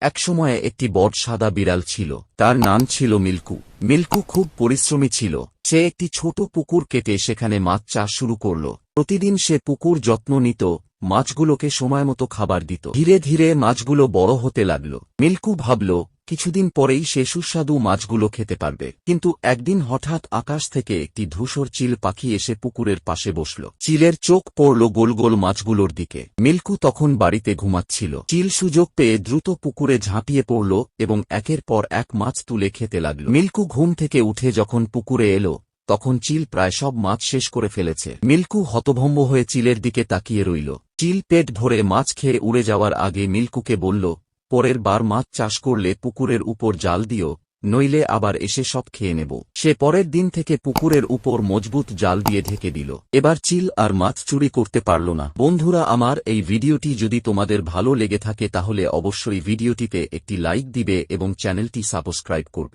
একসময়ে একটি বট সাদা বিড়াল ছিল। তার নাম ছিল মিল্কু। মিল্কু খুব পরিশ্রমী ছিল। সে একটি ছোট পুকুর কেটে সেখানে মাছ চাষ শুরু করল। প্রতিদিন সে পুকুর যত্ন নিত, মাছগুলোকে সময় মতো খাবার দিত। ধীরে ধীরে মাছগুলো বড় হতে লাগল। মিল্কু ভাবল কিছুদিন পরেই সে সুস্বাদু মাছগুলো খেতে পারবে। কিন্তু একদিন হঠাৎ আকাশ থেকে একটি ধূসর চিল পাখি এসে পুকুরের পাশে বসল। চিলের চোখ পড়ল গোল গোল মাছগুলোর দিকে। মিল্কু তখন বাড়িতে ঘুমাচ্ছিল। চিল সুযোগ পেয়ে দ্রুত পুকুরে ঝাঁপিয়ে পড়ল এবং একের পর এক মাছ তুলে খেতে লাগল। মিল্কু ঘুম থেকে উঠে যখন পুকুরে এলো, তখন চিল প্রায় সব মাছ শেষ করে ফেলেছে। মিল্কু হতভম্ব হয়ে চিলের দিকে তাকিয়ে রইল। চিল পেট ভরে মাছ খেয়ে উড়ে যাওয়ার আগে মিল্কুকে বলল পরের বার মাছ চাষ করলে পুকুরের উপর জাল দিও, নইলে আবার এসে সব খেয়ে নেব। সে পরের দিন থেকে পুকুরের উপর মজবুত জাল দিয়ে ঢেকে দিল। এবার চিল আর মাছ চুরি করতে পারল না। বন্ধুরা, আমার এই ভিডিওটি যদি তোমাদের ভালো লেগে থাকে, তাহলে অবশ্যই ভিডিওটিতে একটি লাইক দিবে এবং চ্যানেলটি সাবস্ক্রাইব করবে।